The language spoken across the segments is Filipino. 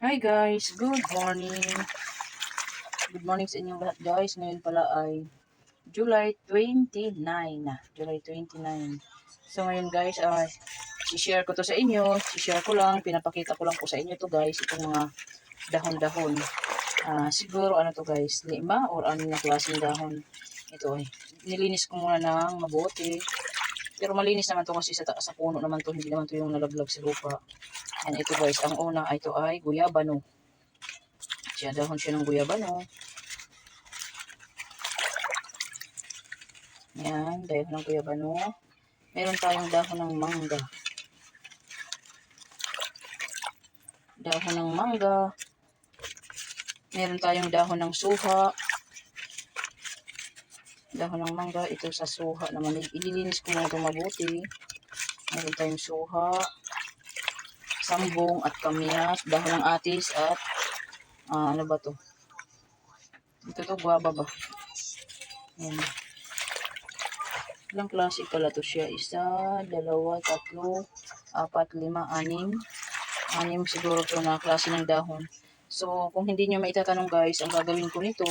Hi guys, good morning. Good morning sa inyong lahat guys. Ngayon pala ay July 29 na. July 29. So ngayon guys, ay i-share ko to sa inyo. I-share ko lang, pinapakita ko lang po sa inyo to guys. Itong mga dahon-dahon. Ah, siguro ano to guys, lima or ano na klaseng dahon. Ito ay nilinis ko muna ng mabuti. Pero malinis naman to kasi sa, sa puno naman to, hindi naman to yung nalaglag sa lupa. And ito guys, ang una ito ay guyabano. Siya dahon siya ng guyabano. Yan, dahon ng guyabano. Meron tayong dahon ng mangga. Dahon ng mangga. Meron tayong dahon ng suha. Dahon ng mangga, ito sa suha naman. Ililinis ko lang ito mabuti. Meron tayong suha sambong at kamyas, dahon ng atis at ah, ano ba to? Ito to, guava ba? Yan. Ilang klase pala to siya? Isa, dalawa, tatlo, apat, lima, anim. Anim siguro to na klase ng dahon. So, kung hindi nyo maitatanong guys, ang gagawin ko nito,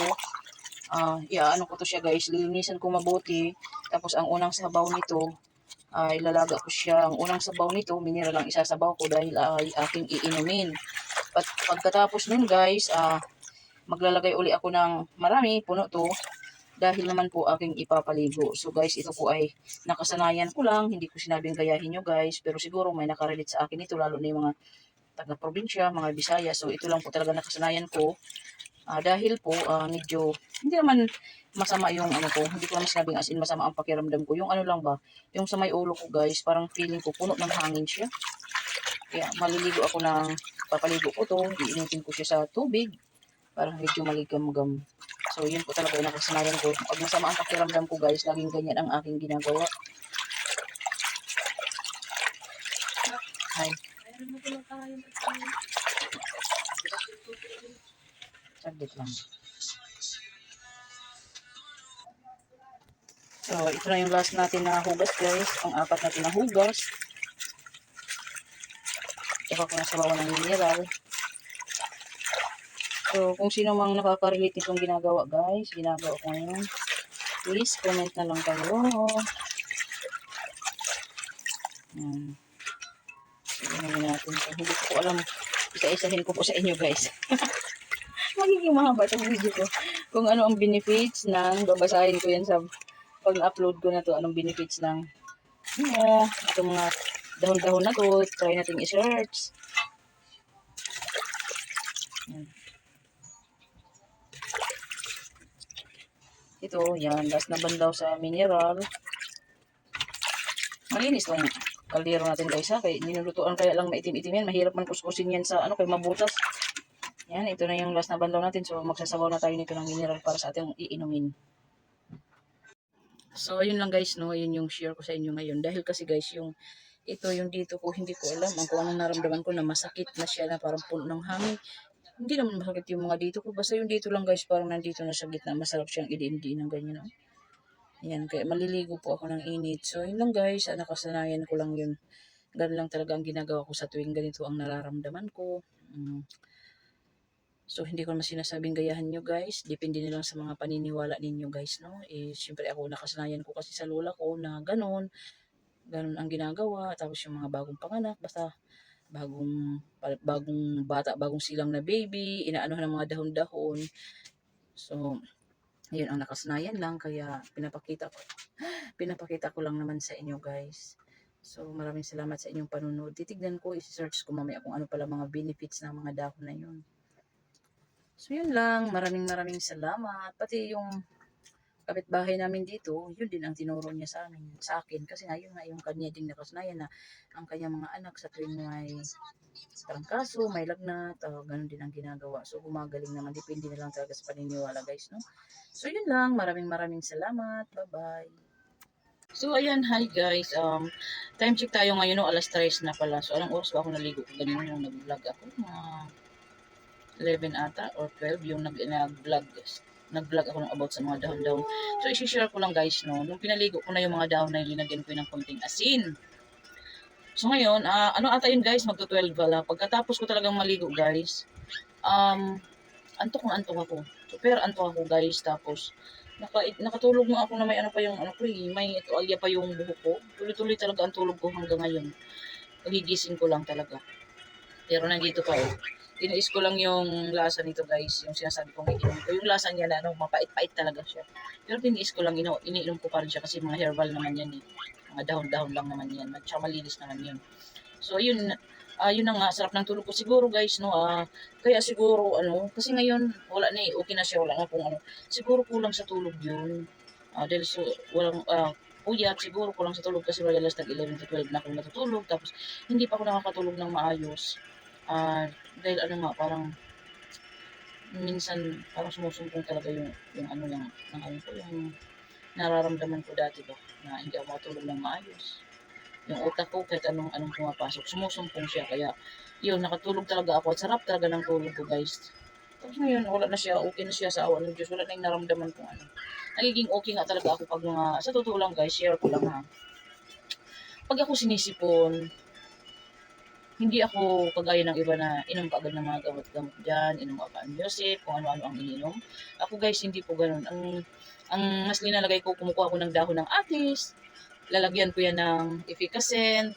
ah, iaano ko to siya guys, lilinisan ko mabuti. Tapos ang unang sabaw nito, ay ilalaga ko siya. Ang unang sabaw nito, mineral lang isasabaw ko dahil ay aking iinumin. At pagkatapos nun guys, ah, maglalagay uli ako ng marami, puno to, dahil naman po aking ipapaligo. So guys, ito po ay nakasanayan ko lang, hindi ko sinabing gayahin nyo guys, pero siguro may nakarelate sa akin ito, lalo na yung mga taga-probinsya, mga Bisaya. So ito lang po talaga nakasanayan ko. Ah, dahil po, ah, medyo, hindi naman masama yung ano ko, hindi ko naman sinabing as in masama ang pakiramdam ko. Yung ano lang ba, yung sa may ulo ko guys, parang feeling ko puno ng hangin siya. Kaya maliligo ako ng, papaligo ko to, iinitin ko siya sa tubig, parang medyo maligam-gam. So yun po talaga yung nakasanayan ko. Pag masama ang pakiramdam ko guys, laging ganyan ang aking ginagawa. Ay. Saglit lang. So, ito na yung last natin na hugas, guys. Ang apat natin na hugas. Tsaka ko na sa bawang ng mineral. So, kung sino mang nakaka-relate nitong ginagawa, guys, ginagawa ko ngayon, please comment na lang kayo. Hmm. Sige natin. So, hindi ko alam. Isa-isahin ko po sa inyo, guys. Magiging mahaba itong video ko. Kung ano ang benefits ng, babasahin ko yan sa pag na-upload ko na to, anong benefits ng ano, itong mga dahon-dahon na to, try natin i-search. Ito, yan, last na bandaw sa mineral. Malinis lang kaldero natin guys ha, kay nilulutuan kaya lang maitim-itim yan, mahirap man kuskusin yan sa ano, kay mabutas. Yan, ito na yung last na bandaw natin, so magsasabaw na tayo nito ng mineral para sa ating iinumin. So, ayun lang guys, no, yun yung share ko sa inyo ngayon. Dahil kasi guys, yung ito yung dito ko, hindi ko alam ang kung anong naramdaman ko na masakit na siya na parang puno ng hangin. Hindi naman masakit yung mga dito ko. Basta yung dito lang guys, parang nandito na sa gitna. Masarap siyang idiin-diin ng ganyan. No? Ayan, kaya maliligo po ako ng init. So, yun lang guys, ah, nakasanayan ko lang yun. Ganun lang talaga ang ginagawa ko sa tuwing ganito ang nararamdaman ko. Mm. So, hindi ko naman sinasabing gayahan nyo guys. Depende na lang sa mga paniniwala ninyo guys, no? Eh, syempre ako nakasanayan ko kasi sa lola ko na ganun. Ganun ang ginagawa. Tapos yung mga bagong panganak, basta bagong bagong bata, bagong silang na baby, inaano ng mga dahon-dahon. So, yun ang nakasanayan lang kaya pinapakita ko pinapakita ko lang naman sa inyo guys. So, maraming salamat sa inyong panunod. Titignan ko, isi-search ko mamaya kung ano pala mga benefits ng mga dahon na yun. So, yun lang. Maraming maraming salamat. Pati yung kapitbahay namin dito, yun din ang tinuro niya sa amin, sa akin. Kasi nga, yun nga yung kanya din nakasanayan na ang kanyang mga anak sa tuwing may trangkaso, may lagnat, uh, ganun din ang ginagawa. So, gumagaling naman. Depende na lang talaga sa paniniwala, guys, no? So, yun lang. Maraming maraming salamat. Bye-bye. So, ayan. Hi, guys. Um, time check tayo ngayon, no? Alas 3 na pala. So, anong oras ba ako naligo? Ganun yung nag-vlog ako. Mga 11 ata or 12 yung nag- nag-vlog nag-vlog ako ng about sa mga dahon-dahon. So, isi-share ko lang guys, no. Nung pinaligo ko na yung mga dahon na linagyan ko ng konting asin. So, ngayon, ah, ano ata yun guys, magto-12 pala. Pagkatapos ko talagang maligo guys, um, antok na antok ako. Super antok ako guys. Tapos, naka, nakatulog nga ako na may ano pa yung ano ko eh, may tuwalya pa yung buhok ko. Tuloy-tuloy talaga ang tulog ko hanggang ngayon. Pagigising ko lang talaga. Pero nandito pa oh. Tiniis ko lang yung lasa nito guys, yung sinasabi kong iinom ko. Yung lasa niya na ano, mapait-pait talaga siya. Pero tiniis ko lang, ino, iniinom ko pa rin siya kasi mga herbal naman yan eh. Mga dahon-dahon lang naman yan. At saka malinis naman yun. So yun, ah yun na nga, sarap ng tulog ko. Siguro guys, no, ah, kaya siguro, ano, kasi ngayon, wala na eh, okay na siya, wala na kung ano. Siguro kulang sa tulog yun. Ah, dahil so, walang, ah, puyat, siguro kulang sa tulog kasi madalas nag 11 to 12 na ako natutulog. Tapos, hindi pa ako nakakatulog ng maayos. Ah, dahil ano nga, parang, minsan, parang sumusumpong talaga yung, yung ano lang, ng ano ko, yung nararamdaman ko dati ba, na hindi ako makatulog ng maayos. Yung utak ko kahit anong anong pumapasok sumusumpong siya. Kaya yun nakatulog talaga ako. At sarap talaga ng tulog ko guys. Tapos ngayon wala na siya okay na siya sa awa ng Diyos. Wala na yung naramdaman kong ano. Nagiging okay nga talaga ako pag mga sa totoo lang guys share ko lang ha. Pag ako sinisipon hindi ako kagaya ng iba na inom ka agad ng mga gamot-gamot dyan, inom ka ang Joseph, kung ano-ano ang ininom. Ako guys, hindi po ganun. Ang, ang mas linalagay ko, kumukuha ko ng dahon ng atis, lalagyan ko yan ng efficacent,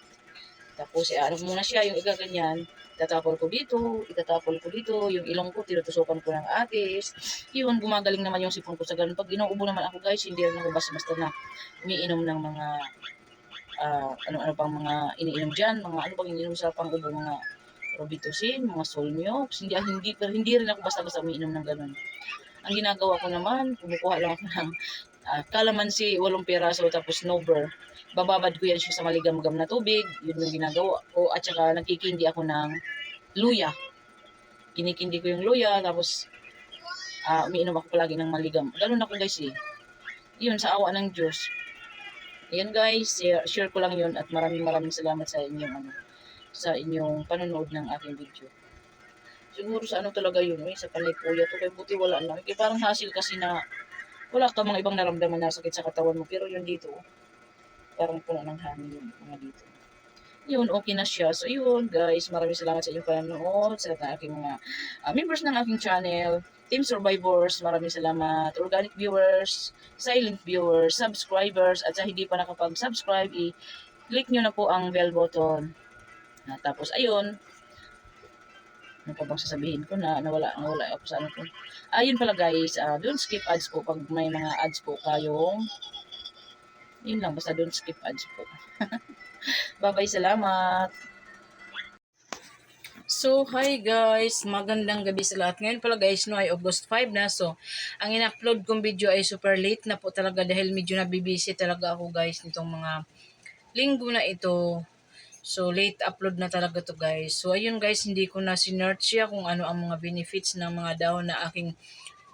tapos ano muna siya, yung igaganyan, itatapol ko dito, itatapol ko dito, yung ilong ko, tinutusukan ko ng atis. Yun, gumagaling naman yung sipon ko sa ganun. Pag inuubo naman ako guys, hindi rin ako basta-basta na umiinom ng mga ah, ano-ano pang mga iniinom dyan, mga ano bang iniinom sa pangubo, mga Robitussin, mga Solmiox, hindi, hindi, pero hindi rin ako basta-basta umiinom ng ganun. Ang ginagawa ko naman, kumukuha lang ako ng uh, kalamansi, walong piraso, tapos nober. Bababad ko yan siya sa maligam-gam na tubig, yun yung ginagawa ko, at saka nagkikindi ako ng luya. Kinikindi ko yung luya, tapos ah, umiinom ako palagi ng maligam. Ganun ako guys eh. Yun, sa awa ng Diyos, Ayan guys, share, ko lang yun at maraming maraming salamat sa inyong ano, sa inyong panonood ng aking video. Siguro sa ano talaga yun, eh, sa panay kuya to, kaya buti wala na. Kaya parang hasil kasi na wala ka mga ibang naramdaman na sakit sa katawan mo, pero yun dito, parang puno ng hangin yung mga dito. Yun, okay na siya. So yun guys, maraming salamat sa inyong panonood, sa aking mga ah, members ng aking channel. Team Survivors, maraming salamat. Organic viewers, silent viewers, subscribers, at sa hindi pa nakapag-subscribe, i-click nyo na po ang bell button. Na, tapos, ayun, ano pa bang sasabihin ko na nawala, nawala ako sa ano ko. Ayun pala guys, uh, don't skip ads po pag may mga ads po kayong yun lang, basta don't skip ads po. Bye-bye, salamat! So, hi guys! Magandang gabi sa lahat. Ngayon pala guys, no, ay August 5 na. So, ang in-upload kong video ay super late na po talaga dahil medyo nabibisi talaga ako guys nitong mga linggo na ito. So, late upload na talaga to guys. So, ayun guys, hindi ko na sinerch siya kung ano ang mga benefits ng mga dahon na aking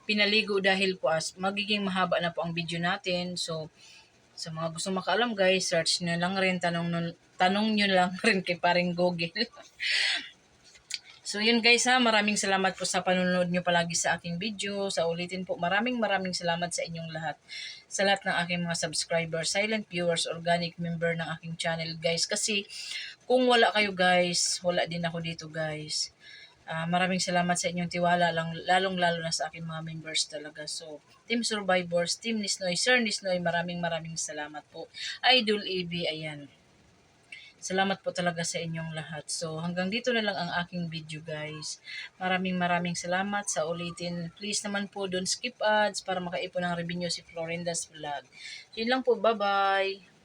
pinaligo dahil po as magiging mahaba na po ang video natin. So, sa mga gusto makaalam guys, search nyo lang rin, tanong, tanong nyo lang rin kay paring Google. So yun guys ha, maraming salamat po sa panonood nyo palagi sa aking video. Sa ulitin po, maraming maraming salamat sa inyong lahat. Sa lahat ng aking mga subscribers, silent viewers, organic member ng aking channel guys. Kasi kung wala kayo guys, wala din ako dito guys. Ah, maraming salamat sa inyong tiwala, lang, lalong-lalo na sa aking mga members talaga. So, Team Survivors, Team Nisnoy, Sir Nisnoy, maraming maraming salamat po. Idol EB, ayan. Salamat po talaga sa inyong lahat. So, hanggang dito na lang ang aking video, guys. Maraming maraming salamat sa ulitin. Please naman po, don't skip ads para makaipon ng revenue si Florinda's Vlog. Yun lang po. Bye-bye!